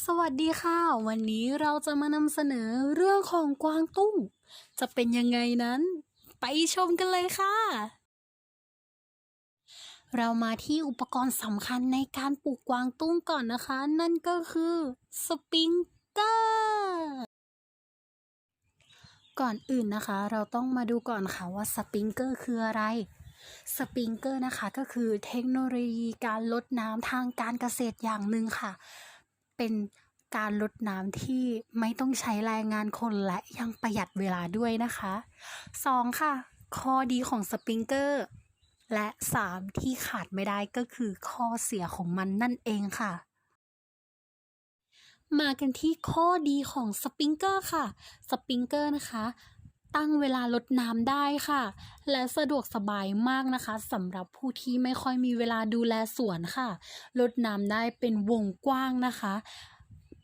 สวัสดีค่ะ วันนี้เราจะมานำเสนอเรื่องของกวางตุ้ง จะเป็นยังไงนั้น ไปชมกันเลยค่ะ เรามาที่อุปกรณ์สำคัญในการปลูกกวางตุ้งก่อนนะคะ นั่นก็คือสปริงเกอร์ก่อนอื่นนะคะ เราต้องมาดูก่อนค่ะว่าสปริงเกอร์คืออะไรสปริงเกอร์นะคะก็คือเทคโนโลยีการลดน้ำทางการเกษตรอย่างหนึ่งค่ะ เป็นการลดน้ำที่ไม่ต้องใช้แรงงานคนและยังประหยัดเวลาด้วยนะคะ 2. ค่ะ ข้อดีของสปริงเกอร์ และ 3. ที่ขาดไม่ได้ก็คือข้อเสียของมันนั่นเองค่ะ มากันที่ข้อดีของสปริงเกอร์ค่ะ สปริงเกอร์นะคะ ตั้งเวลาลดน้ำได้ค่ะ และสะดวกสบายมากนะคะสำหรับผู้ที่ไม่ค่อยมีเวลาดูแลสวนค่ะลดน้ำได้เป็นวงกว้างนะคะ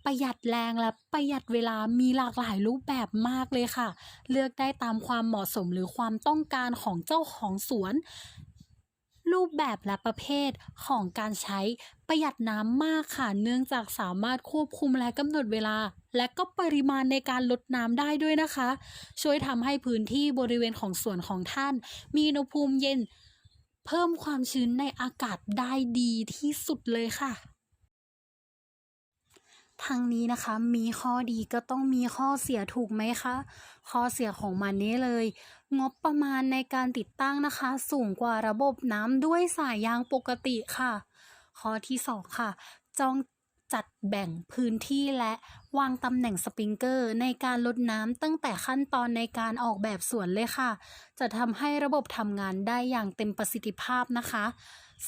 ประหยัดแรงและประหยัดเวลามีหลากหลายรูปแบบมากเลยค่ะ เลือกได้ตามความเหมาะสมหรือความต้องการของเจ้าของสวน รูปแบบและประเภทของการใช้ประหยัดน้ำมากค่ะ เนื่องจากสามารถควบคุมและกำหนดเวลา และก็ปริมาณในการลดน้ำได้ด้วยนะคะ ช่วยทำให้พื้นที่บริเวณของสวนของท่าน มีอุณหภูมิเย็น เพิ่มความชื้นในอากาศได้ดีที่สุดเลยค่ะ ทางนี้นะคะมีข้อดีก็ต้องมีข้อเสียถูกไหมคะข้อเสียของมันนี้เลย งบประมาณในการติดตั้งนะคะ สูงกว่าระบบน้ำด้วยสายยางปกติค่ะ ข้อที่สองค่ะจองจัดแบ่งพื้นที่และวางตำแหน่งสปริงเกอร์ในการลดน้ำตั้งแต่ขั้นตอนในการออกแบบสวนเลยค่ะ จะทำให้ระบบทำงานได้อย่างเต็มประสิทธิภาพนะคะ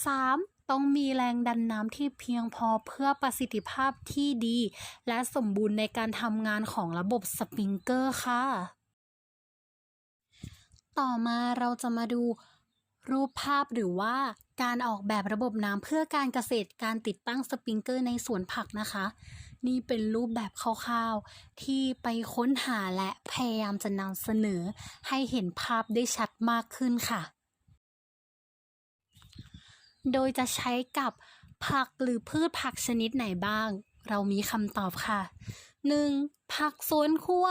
3. ต้องมีแรงดันน้ำที่เพียงพอเพื่อประสิทธิภาพที่ดี และสมบูรณ์ในการทำงานของระบบสปริงเกอร์ค่ะ ต่อมาเราจะมาดูรูปภาพหรือว่าการออกแบบระบบน้ำเพื่อการเกษตรการติดตั้งสปริงเกอร์ในสวนผักนะคะ นี่เป็นรูปแบบคร่าวๆ ที่ไปค้นหาและพยายามจะนำเสนอ ให้เห็นภาพได้ชัดมากขึ้นค่ะ โดยจะใช้กับผักหรือพืชผักชนิดไหนบ้าง เรามีคำตอบค่ะ 1. ผักสวนครัว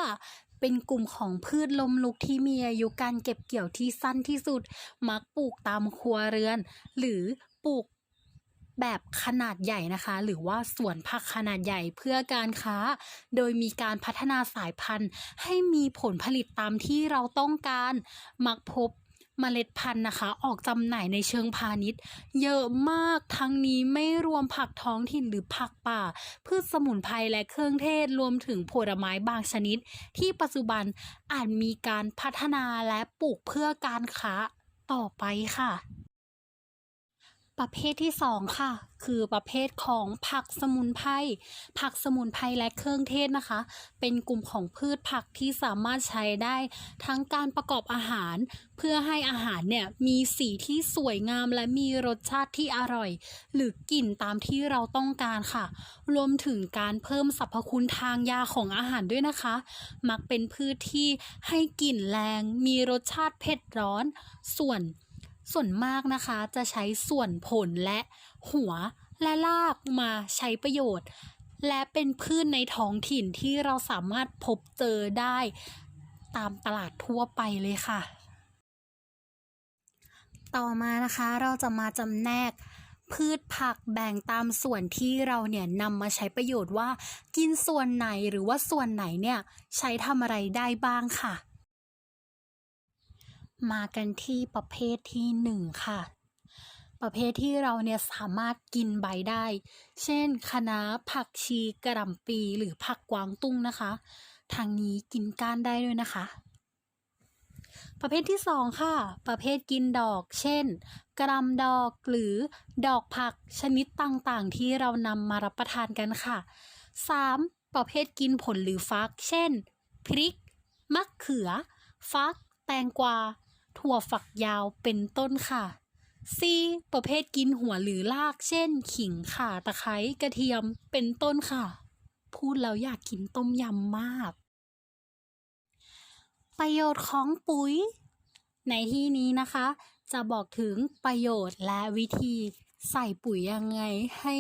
เป็นกลุ่มของพืชลมลุกที่มีอายุการเก็บเกี่ยวที่สั้นที่สุด มักปลูกตามครัวเรือน หรือปลูกแบบขนาดใหญ่นะคะ หรือว่าสวนผักขนาดใหญ่เพื่อการค้า โดยมีการพัฒนาสายพันธุ์ ให้มีผลผลิตตามที่เราต้องการ มักพบ เมล็ดพันธุ์นะคะ ออกจำหน่ายในเชิงพาณิชย์ เยอะมากทั้งนี้ไม่รวมผักท้องถิ่นหรือผักป่า พืชสมุนไพรและเครื่องเทศรวมถึงผลไม้บางชนิด ที่ปัจจุบันอาจมีการพัฒนาและปลูกเพื่อการค้าต่อไปค่ะ ประเภทที่ 2 ค่ะ คือประเภทของผักสมุนไพรผักสมุนไพรและเครื่องเทศนะคะ เป็นกลุ่มของพืชผักที่สามารถใช้ได้ ทั้งการประกอบอาหาร เพื่อให้อาหารเนี่ยมีสีที่สวยงามและมีรสชาติที่อร่อย หรือกลิ่นตามที่เราต้องการค่ะ รวมถึงการเพิ่มสรรพคุณทางยาของอาหารด้วยนะคะ มักเป็นพืชที่ให้กลิ่นแรง มีรสชาติเผ็ดร้อน ส่วน ส่วนมากนะคะจะใช้ส่วนผลและหัวและรากมาใช้ประโยชน์ และเป็นพืชในท้องถิ่นที่เราสามารถพบเจอได้ตามตลาดทั่วไปเลยค่ะ ต่อมานะคะเราจะมาจำแนกพืชผักแบ่งตามส่วนที่เราเนี่ยนำมาใช้ประโยชน์ว่า กินส่วนไหนหรือว่าส่วนไหนเนี่ยใช้ทำอะไรได้บ้างค่ะ มากันที่ประเภทที่หนึ่งค่ะ ประเภทที่เราเนี่ยสามารถกินใบได้ เช่นคะน้าผักชีกระหล่ำปีหรือผักกวางตุ้งนะคะ ทางนี้กินก้านได้ด้วยนะคะ ประเภทที่สองค่ะ ประเภทกินดอก เช่น กระหลำดอกหรือดอกผักชนิดต่างๆ ที่เรานำมารับประทานกันค่ะ 3. ประเภทกินผลหรือฟัก เช่น พริก มะเขือ ฟัก แตงกวา ถั่วฝักยาวเป็นต้นค่ะ C ประเภทกินหัวหรือราก เช่น ขิงข่าตะไคร้กระเทียมเป็นต้นค่ะ พูดแล้วอยากกินต้มยำมาก ประโยชน์ของปุ๋ย ในที่นี้นะคะ จะบอกถึงประโยชน์และวิธีใส่ปุ๋ยยังไงให้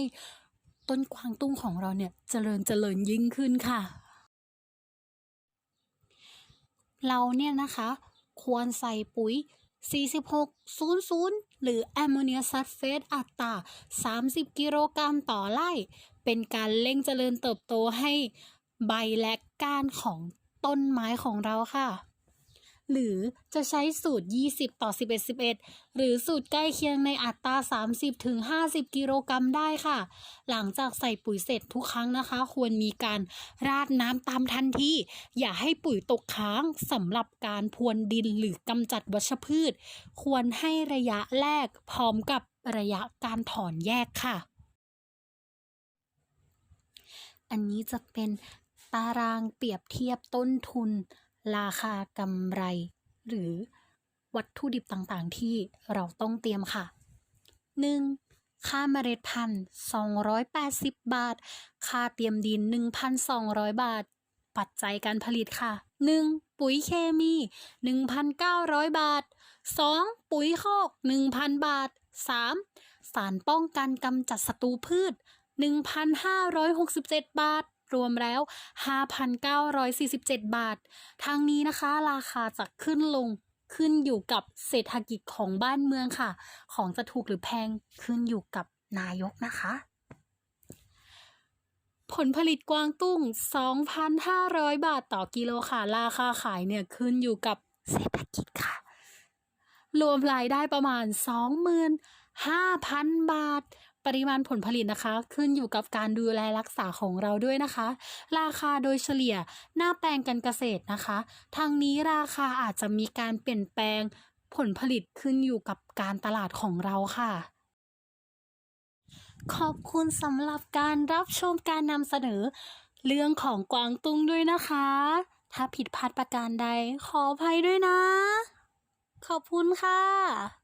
ต้นกวางตุ้งของเราเนี่ยเจริญเจริญยิ่งขึ้นค่ะ เราเนี่ยนะคะ ควรใส่ปุ๋ย 4600 หรือแอมโมเนียซัลเฟตอัตรา30 กิโลกรัมต่อไร่ เป็นการเร่งเจริญเติบโตให้ใบและก้านของต้นไม้ของเราค่ะ หรือจะใช้สูตร 20 ต่อ 11 11 หรือสูตรใกล้เคียงในอัตรา 30ถึง50 กิโลกรัมได้ค่ะ หลังจากใส่ปุ๋ยเสร็จทุกครั้งนะคะ ควรมีการราดน้ำตามทันที อย่าให้ปุ๋ยตกค้างสำหรับการพรวนดินหรือกำจัดวัชพืช ควรให้ระยะแรกพร้อมกับระยะการถอนแยกค่ะ อันนี้จะเป็นตารางเปรียบเทียบต้นทุน ราคากำไร หรือวัตถุดิบต่างๆ ที่เราต้องเตรียมค่ะ 1. ค่าเมล็ดพันธุ์280 บาท ค่าเตรียมดิน 1,200 บาท ปัจจัยการผลิตค่ะ 1. ปุ๋ยเคมี 1,900 บาท 2. ปุ๋ยคอก 1,000 บาท 3. สารป้องกันกำจัดศัตรูพืช 1,567 บาท รวมแล้ว 5,947 บาท ทางนี้นะคะราคาจะขึ้นลงขึ้นอยู่กับเศรษฐกิจของบ้านเมืองค่ะ ของจะถูกหรือแพงขึ้นอยู่กับนายกนะคะ ผลผลิตกวางตุ้ง 2,500 บาทต่อกิโลค่ะ ราคาขายเนี่ยขึ้นอยู่กับเศรษฐกิจค่ะ รวมรายได้ประมาณ 25,000 บาท ปริมาณผลผลิตนะคะ ขึ้นอยู่กับการดูแลรักษาของเราด้วยนะคะ ราคาโดยเฉลี่ยหน้าแปลงการเกษตรนะคะทางนี้ราคาอาจจะมีการเปลี่ยนแปลงผลผลิตขึ้นอยู่กับการตลาดของเราค่ะ ขอบคุณสำหรับการรับชมการนำเสนอ เรื่องของกวางตุ้งด้วยนะคะ ถ้าผิดพลาดประการใดขออภัยด้วยนะ ขอบคุณค่ะ